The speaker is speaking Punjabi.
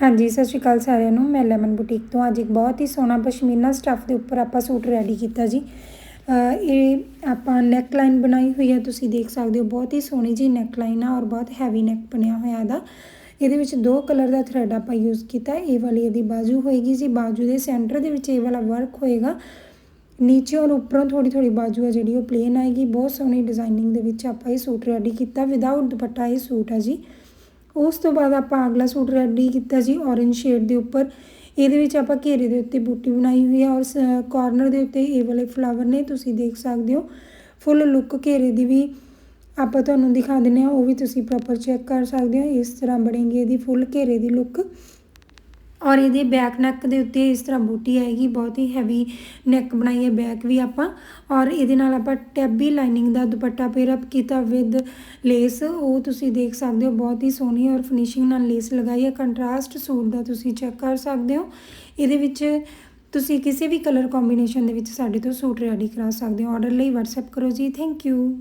ਹਾਂਜੀ, ਸਤਿ ਸ਼੍ਰੀ ਅਕਾਲ ਸਾਰਿਆਂ ਨੂੰ। ਮੈਂ ਲੈਮਨ ਬੁਟੀਕ ਤੋਂ। ਅੱਜ ਇੱਕ ਬਹੁਤ ਹੀ ਸੋਹਣਾ ਪਸ਼ਮੀਨਾ ਸਟੱਫ ਦੇ ਉੱਪਰ ਆਪਾਂ ਸੂਟ ਰੈਡੀ ਕੀਤਾ ਜੀ। ਇਹ ਆਪਾਂ ਨੈਕ ਲਾਈਨ ਬਣਾਈ ਹੋਈ ਹੈ, ਤੁਸੀਂ ਦੇਖ ਸਕਦੇ ਹੋ। ਬਹੁਤ ਹੀ ਸੋਹਣੀ ਜੀ ਨੈਕ ਲਾਈਨ ਆ ਔਰ ਬਹੁਤ ਹੈਵੀ ਨੈਕ ਬਣਿਆ ਹੋਇਆ ਇਹਦਾ। ਇਹਦੇ ਵਿੱਚ ਦੋ ਕਲਰ ਦਾ ਥਰੈਡ ਆਪਾਂ ਯੂਜ਼ ਕੀਤਾ। ਇਹ ਵਾਲੀ ਇਹਦੀ ਬਾਜੂ ਹੋਏਗੀ ਜੀ। ਬਾਜੂ ਦੇ ਸੈਂਟਰ ਦੇ ਵਿੱਚ ਇਹ ਵਾਲਾ ਵਰਕ ਹੋਏਗਾ। ਨੀਚੇ ਔਰ ਉੱਪਰੋਂ ਥੋੜੀ ਥੋੜੀ ਬਾਜੂ ਆ ਜਿਹੜੀ ਉਹ ਪਲੇਨ ਆਏਗੀ। ਬਹੁਤ ਸੋਹਣੀ ਡਿਜ਼ਾਈਨਿੰਗ ਦੇ ਵਿੱਚ ਆਪਾਂ ਇਹ ਸੂਟ ਰੈਡੀ ਕੀਤਾ। ਵਿਦਆਊਟ ਦੁਪੱਟਾ ਇਹ ਸੂਟ ਹੈ ਜੀ। ਉਸ ਤੋਂ ਬਾਅਦ ਆਪਾਂ ਅਗਲਾ ਸੂਟ ਰੈਡੀ ਕੀਤਾ ਜੀ ਔਰੇਂਜ ਸ਼ੇਡ ਦੇ ਉੱਪਰ। ਇਹਦੇ ਵਿੱਚ ਆਪਾਂ ਘੇਰੇ ਦੇ ਉੱਤੇ ਬੂਟੀ ਬਣਾਈ ਹੋਈ ਹੈ ਔਰ ਕਾਰਨਰ ਦੇ ਉੱਤੇ ਇਹ ਵਾਲੇ ਫਲਾਵਰ ਨੇ, ਤੁਸੀਂ ਦੇਖ ਸਕਦੇ ਹੋ। ਫੁੱਲ ਲੁੱਕ ਘੇਰੇ ਦੀ ਵੀ ਆਪਾਂ ਤੁਹਾਨੂੰ ਦਿਖਾ ਦਿੰਨੇ ਆ ਉਹ ਵੀ ਤੁਸੀਂ ਪ੍ਰੋਪਰ ਚੈੱਕ ਕਰ ਸਕਦੇ ਹੋ। ਇਸ ਤਰ੍ਹਾਂ ਬਣੇਗੀ ਇਹਦੀ ਫੁੱਲ ਘੇਰੇ ਦੀ ਲੁੱਕ ਔਰ ਇਹਦੇ ਬੈਕ ਨੈਕ ਦੇ ਉੱਤੇ ਇਸ ਤਰ੍ਹਾਂ ਬੂਟੀ ਆਏਗੀ, ਬਹੁਤ ਹੀ ਹੈਵੀ ਨੈਕ ਬਣਾਈ ਹੈ ਬੈਕ ਵੀ ਆਪਾਂ। ਔਰ ਇਹਦੇ ਨਾਲ ਆਪਾਂ ਟੈਬੀ ਲਾਈਨਿੰਗ ਦਾ ਦੁਪੱਟਾ ਪੇਅਰ ਅਪ ਕੀਤਾ ਵਿਦ ਲੇਸ ਉਹ ਤੁਸੀਂ ਦੇਖ ਸਕਦੇ ਹੋ, ਬਹੁਤ ਹੀ ਸੋਹਣੀ ਔਰ ਫਿਨਿਸ਼ਿੰਗ ਨਾਲ ਲੇਸ ਲਗਾਈ ਹੈ। ਕੰਟਰਾਸਟ ਸੂਟ ਦਾ ਤੁਸੀਂ ਚੈੱਕ ਕਰ ਸਕਦੇ ਹੋ। ਇਹਦੇ ਵਿੱਚ ਤੁਸੀਂ ਕਿਸੇ ਵੀ ਕਲਰ ਕੰਬੀਨੇਸ਼ਨ ਦੇ ਵਿੱਚ ਸਾਡੇ ਤੋਂ ਸੂਟ ਰੈਡੀ ਕਰਾ ਸਕਦੇ ਹੋ। ਆਰਡਰ ਲਈ WhatsApp ਕਰੋ ਜੀ। Thank you